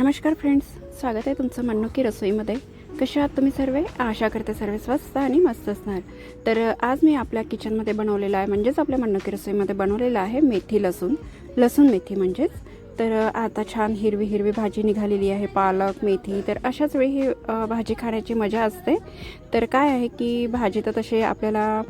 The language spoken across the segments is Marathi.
नमस्कार फ्रेंड्स स्वागत आहे तुमचं मन्नुकी रसोईमध्ये. कशा आहात तुम्ही सर्व? आशा करते सर्व स्वस्त आणि मस्त असणार. तर आज मी आपल्या किचनमध्ये बनवलेलं आहे म्हणजेच आपल्या मन्नुकी रसोईमध्ये बनवलेलं आहे मेथी लसूण. लसूण मेथी म्हणजेच तर आता छान हिरवी हिरवी भाजी निघालेली आहे पालक मेथी. तर अशाच वेळी ही भाजी खाण्याची मजा असते. तर काय आहे की भाजी तर तसे आपल्याला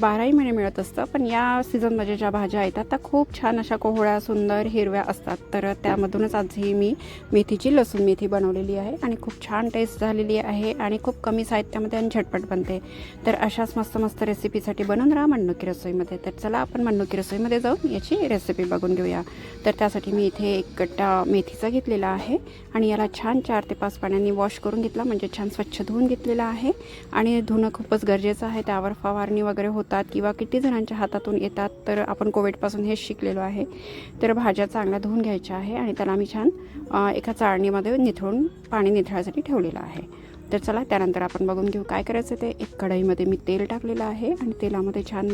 बाराही महिने मिळत असतं पण या सीझनमध्ये ज्या भाज्या येतात त्या खूप छान अशा कोहळ्या सुंदर हिरव्या असतात. तर त्यामधूनच आज ही मी मेथीची लसूण मेथी बनवलेली आहे आणि खूप छान टेस्ट झालेली आहे आणि खूप कमी साहित्यामध्ये आणि झटपट बनते. तर अशाच मस्त मस्त रेसिपीसाठी बनवून राहा मन्नुकी रसोईमध्ये. तर चला आपण मन्नुकी रसोईमध्ये जाऊन याची रेसिपी बघून घेऊया. तर त्यासाठी मी इथे एक गट्टा मेथीचा घेतलेला आहे आणि याला छान चार ते पाच पाण्याने वॉश करून घेतला म्हणजे छान स्वच्छ धुवून घेतलेला आहे. आणि धुणं खूपच गरजेचं आहे त्यावर फवारणी वगैरे होतात किंवा किती जणांच्या हातातून येतात तर आपण कोविडपासून हेच शिकलेलो आहे. तर भाज्या चांगल्या धुवून घ्यायच्या आहे आणि त्याला मी छान एका चाळणीमध्ये निथळून पाणी निथळायसाठी ठेवलेलं आहे. तर चला त्यानंतर आपण बघून घेऊ काय करायचं ते. एक कढईमध्ये मी तेल टाकलेलं आहे आणि तेलामध्ये छान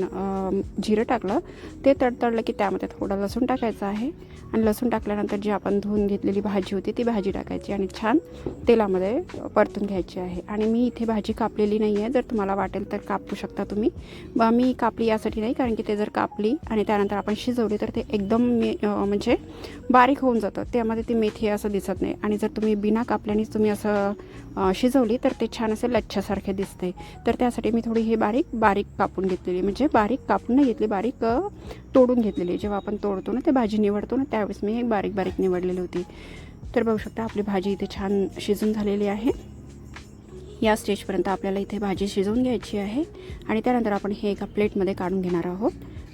जिरं टाकलं. ते तडतडलं की त्यामध्ये थोडं लसूण टाकायचं आहे. आणि लसूण टाकल्यानंतर जी आपण धुवून घेतलेली भाजी होती ती भाजी टाकायची आणि छान तेलामध्ये परतून घ्यायची आहे. आणि मी इथे भाजी कापलेली नाही आहे जर तुम्हाला वाटेल तर कापू शकता तुम्ही. ब मी कापली यासाठी नाही कारण की ते जर कापली आणि त्यानंतर आपण शिजवली तर ते एकदम मे म्हणजे बारीक होऊन जातं. त्यामध्ये ती मेथी असं दिसत नाही. आणि जर तुम्ही बिना कापल्यानेच तुम्ही असं शिजवलं ठेवली तर ते छान असे लच्छासारखे दिसते तर त्यासाठी मी थोडी हे बारीक बारीक कापून घेतलेली म्हणजे बारीक कापून नाही घेतली बारीक तोडून घेतलेली जेव्हा आपण तोडतो ना ते भाजी निवडतो ना त्यावेळेस मी एक बारीक बारीक निवडलेली होती. तर बघू शकता आपली भाजी इथे छान शिजून झालेली आहे. या स्टेजपर्यंत आपल्याला इथे भाजी शिजवून घ्यायची आहे. आणि त्यानंतर आपण हे एका प्लेटमध्ये काढून घेणार आहोत.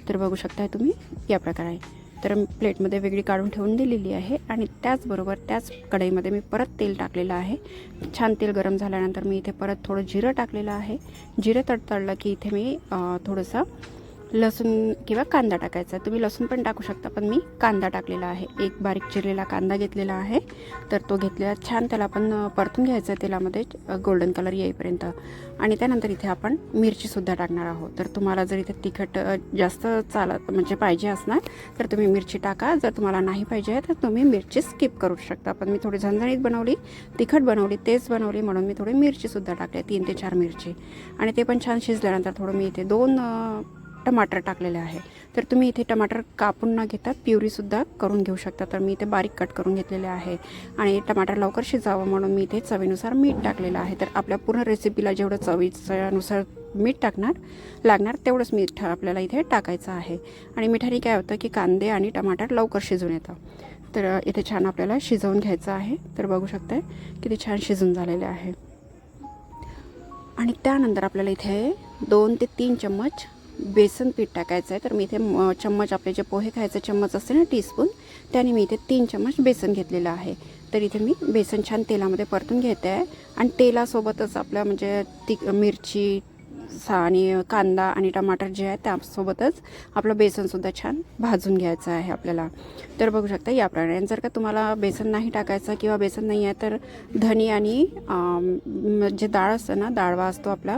तर बघू शकताय तुम्ही या प्रकारे. तर प्लेटमध्ये वेगळी काढून ठेवून दिलेली आहे आणि त्याचबरोबर त्याच कढईमध्ये मी परत तेल टाकलेलं आहे. छान तेल गरम झाल्यानंतर मी इथे परत थोडं जिरं टाकलेलं आहे. जिरं तडतडलं की इथे मी थोडंसं लसूण किंवा कांदा टाकायचा. तुम्ही लसूण पण टाकू शकता पण मी कांदा टाकलेला आहे. एक बारीक चिरलेला कांदा घेतलेला आहे. तर तो घेतलेला छान त्याला आपण परतून घ्यायचा आहे तेलामध्ये गोल्डन कलर येईपर्यंत. आणि त्यानंतर इथे आपण मिरचीसुद्धा टाकणार आहोत. तर तुम्हाला जर इथे तिखट जास्त चालत म्हणजे पाहिजे असणार तर तुम्ही मिरची टाका. जर तुम्हाला नाही पाहिजे तर तुम्ही मिरची स्किप करू शकता. पण मी थोडी झणझणीत बनवली तिखट बनवली तेच बनवली म्हणून मी थोडी मिरचीसुद्धा टाकली तीन ते चार मिरची. आणि ते पण छान शिजल्यानंतर थोडं मी इथे दोन टमाटर टाकलेले आहे. तर तुम्ही इथे टमाटर कापून न घेता प्युरीसुद्धा करून घेऊ शकता. तर मी इथे बारीक कट करून घेतलेले आहे. आणि टमाटर लवकर शिजावं म्हणून मी इथे चवीनुसार मीठ टाकलेलं आहे. तर आपल्या पूर्ण रेसिपीला जेवढं चवीच्यानुसार मीठ टाकणार लागणार तेवढंच मीठ आपल्याला इथे टाकायचं आहे. आणि मिठाने काय होतं की कांदे आणि टमाटर लवकर शिजून येतं. तर इथे छान आपल्याला शिजवून घ्यायचं आहे. तर बघू शकताय किती छान शिजून झालेले आहे. आणि त्यानंतर आपल्याला इथे दोन ते तीन चम्मच बेसन पीठ टाकायचं आहे. तर मी इथे म- चम्मच आपले जे पोहे खायचे चम्मच असते ना टीस्पून त्याने मी इथे तीन चम्मच बेसन घेतलेलं आहे. तर इथे मी बेसन छान तेलामध्ये परतून घेते आहे. आणि तेलासोबतच आपल्या म्हणजे ती मिरची सा आणि कांदा आणि टमाटर जे आहे त्यासोबतच आपलं बेसनसुद्धा छान भाजून घ्यायचं आहे आपल्याला. तर बघू शकता या जर का तुम्हाला बेसन नाही टाकायचं किंवा बेसन नाही आहे तर धनी आणि जे डाळ असतं ना डाळवा असतो आपला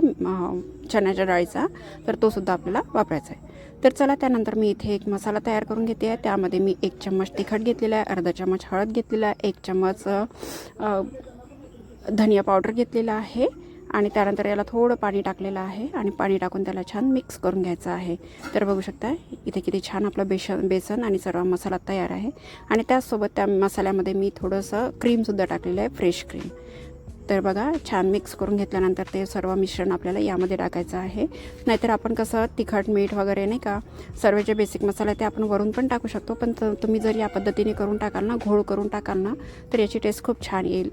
चण्याच्या डाळीचा तर तो सुद्धा आपल्याला वापरायचा आहे. तर चला त्यानंतर मी इथे एक मसाला तयार करून घेते. आहे त्यामध्ये मी एक चम्मच तिखट घेतलेला आहे अर्धा चम्मच हळद घेतलेला आहे एक चम्मच धनिया पावडर घेतलेला आहे आणि त्यानंतर याला थोडं पाणी टाकलेलं आहे आणि पाणी टाकून त्याला छान मिक्स करून घ्यायचं आहे. तर बघू शकता इथे किती छान आपलं बेसन बेसन आणि सर्व मसाला तयार आहे. आणि त्याचसोबत त्या मसाल्यामध्ये मी थोडंसं क्रीमसुद्धा टाकलेलं आहे फ्रेश क्रीम तर बघा छान मिक्स करून घेतल्यानंतर ते सर्व मिश्रण आपल्याला यामध्ये टाकायचं आहे. नाहीतर आपण कसं तिखट मीठ वगैरे नाही का सर्व जे बेसिक मसाले ते आपण वरून पण टाकू शकतो. पण तुम्ही जर या पद्धतीने करून टाकाल ना घोळ करून टाकाल ना तर याची टेस्ट खूप छान येईल.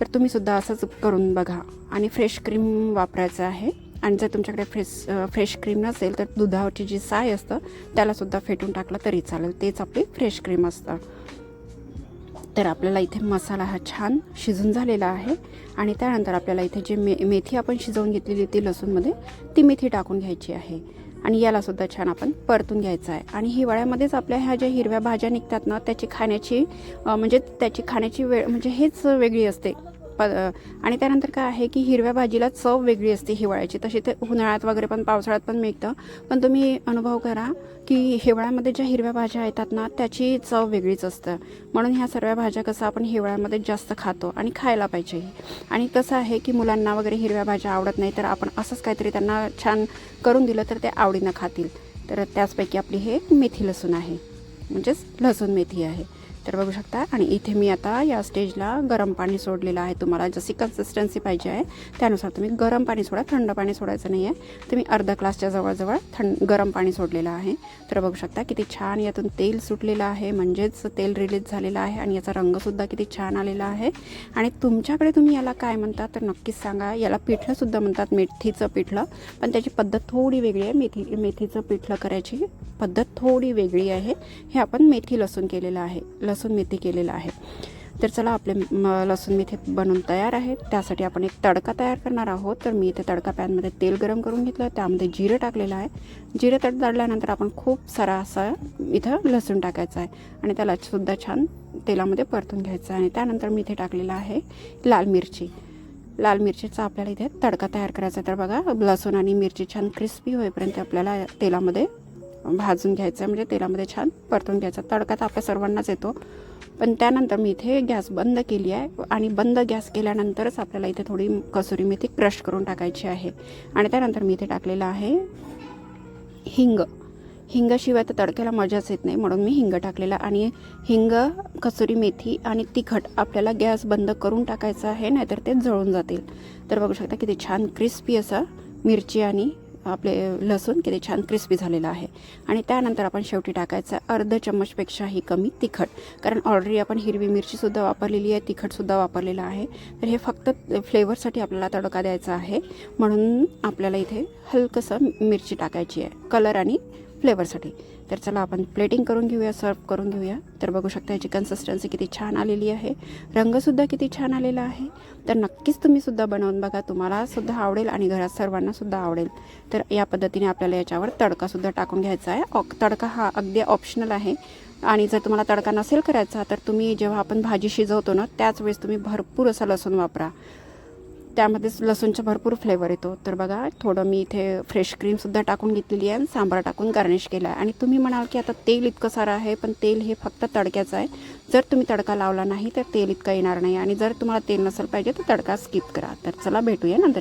तर तुम्हीसुद्धा असंच करून बघा. आणि फ्रेश क्रीम वापरायचं आहे. आणि जर तुमच्याकडे फ्रेश फ्रेश क्रीम नसेल तर दुधाची जी साय असतं त्यालासुद्धा फेटून टाकलं तरी चालेल. तेच आपली फ्रेश क्रीम असतं. तर आपल्याला इथे मसाला हा छान शिजून झालेला आहे. आणि त्यानंतर आपल्याला इथे जी मे मेथी आपण शिजवून घेतलेली होती लसूणमध्ये ती मेथी टाकून घ्यायची आहे. आणि यालासुद्धा छान आपण परतून घ्यायचं आहे. आणि हिवाळ्यामध्येच आपल्या ह्या ज्या हिरव्या भाज्या निघतात ना त्याची खाण्याची म्हणजे त्याची खाण्याची वेळ म्हणजे हेच वेगळी असते. प आणि त्यानंतर काय आहे की हिरव्या भाजीला चव वेगळी असते हिवाळ्याची. तशी ते उन्हाळ्यात वगैरे पण पावसाळ्यात पण मिळतं. पण तुम्ही अनुभव करा की हिवाळ्यामध्ये ज्या हिरव्या भाज्या येतात ना त्याची चव वेगळीच असतं. म्हणून ह्या सर्व भाज्या कसं आपण हिवाळ्यामध्ये जास्त खातो आणि खायला पाहिजे. आणि कसं आहे की मुलांना वगैरे हिरव्या भाज्या आवडत नाही तर आपण असंच काहीतरी त्यांना छान करून दिलं तर ते आवडीनं खातील. तर त्याचपैकी आपली हे मेथी लसूण आहे. म्हणजेच लसूण मेथी आहे. तर बघू शकता. आणि इथे मी आता या स्टेजला गरम पाणी सोडलेलं आहे तुम्हाला. जशी कन्सिस्टन्सी पाहिजे आहे त्यानुसार तुम्ही गरम पाणी सोडा. थंड पाणी सोडायचं नाही आहे तुम्ही अर्धा ग्लासच्या जवळजवळ थंड गरम पाणी सोडलेलं आहे. तर बघू शकता किती छान यातून तेल सुटलेलं आहे. म्हणजेच तेल रिलीज झालेलं आहे आणि याचा रंगसुद्धा किती छान आलेला आहे. आणि तुमच्याकडे तुम्ही याला काय म्हणता तर नक्कीच सांगा. याला पिठलंसुद्धा म्हणतात मेथीचं पिठलं. पण त्याची पद्धत थोडी वेगळी आहे. मेथी मेथीचं पिठलं करायची पद्धत थोडी वेगळी आहे. हे आपण मेथी लसूण केलेलं आहे. लसूण मेथी केलेलं आहे. तर चला आपले लसूण मेथी बनवून तयार आहे. त्यासाठी आपण एक तडका तयार करणार आहोत. तर मी इथे तडका पॅनमध्ये तेल गरम करून घेतलं त्यामध्ये जिरं टाकलेलं आहे. जिरं तड तडतडल्यानंतर आपण खूप सारा असा इथं लसूण टाकायचा आहे. आणि त्याला सुद्धा छान तेलामध्ये परतून घ्यायचं आहे. आणि त्यानंतर मी इथे टाकलेलं आहे लाल मिरची. लाल मिरचीचा आपल्याला इथे तडका तयार करायचा आहे. तर बघा लसूण आणि मिरची छान क्रिस्पी होईपर्यंत आपल्याला तेलामध्ये भाजून घ्यायचं आहे. म्हणजे तेलामध्ये छान परतून घ्यायचा. तडका तर आपल्या सर्वांनाच येतो. पण त्यानंतर मी इथे गॅस बंद केली आहे. आणि बंद गॅस केल्यानंतरच आपल्याला इथे थोडी कसुरी मेथी क्रश करून टाकायची आहे. आणि त्यानंतर मी इथे टाकलेलं आहे हिंग. हिंगाशिवाय तर तडक्याला मजाच येत नाही. म्हणून मी हिंग टाकलेला आणि हिंग कसुरी मेथी आणि तिखट आपल्याला गॅस बंद करून टाकायचं आहे. नाहीतर ते जळून जातील. तर बघू शकता किती छान क्रिस्पी असं मिरची आणि आपले लसूण किती छान क्रिस्पी झालेलं आहे. आणि त्यानंतर आपण शेवटी टाकायचं अर्ध चम्मचपेक्षाही कमी तिखट. कारण ऑलरेडी आपण हिरवी मिरचीसुद्धा वापरलेली आहे तिखटसुद्धा वापरलेलं आहे. तर हे फक्त फ्लेवरसाठी आपल्याला तडका द्यायचा आहे. म्हणून आपल्याला इथे हलकंसं मिरची टाकायची आहे. कलर आणि फ्लेवरसाठी. तर चला आपण प्लेटिंग करून घेऊया सर्व करून घेऊया. तर बघू शकता याची कन्सिस्टन्सी किती छान आलेली आहे. रंगसुद्धा किती छान आलेला आहे. तर नक्कीच तुम्हीसुद्धा बनवून बघा. तुम्हालासुद्धा आवडेल आणि घरात सर्वांनासुद्धा आवडेल. तर या पद्धतीने आपल्याला याच्यावर तडकासुद्धा टाकून घ्यायचा आहे. ऑ तडका हा अगदी ऑप्शनल आहे. आणि जर तुम्हाला तडका नसेल करायचा तर तुम्ही जेव्हा आपण भाजी शिजवतो ना त्याच वेळेस तुम्ही भरपूर असा लसूण वापरा. त्यामध्येच लसूणचा भरपूर फ्लेवर येतो. तर बघा थोडं मी इथे फ्रेश क्रीमसुद्धा टाकून घेतलेली आहे आणि सांबार टाकून गार्निश केला आहे. आणि तुम्ही म्हणाल की आता तेल इतकं सारं आहे पण तेल हे फक्त तडक्याचं आहे. जर तुम्ही तडका लावला नाही तर तेल इतकं येणार नाही. आणि जर तुम्हाला तेल नसेल पाहिजे तर तडका स्किप करा. तर चला भेटूया नंतर.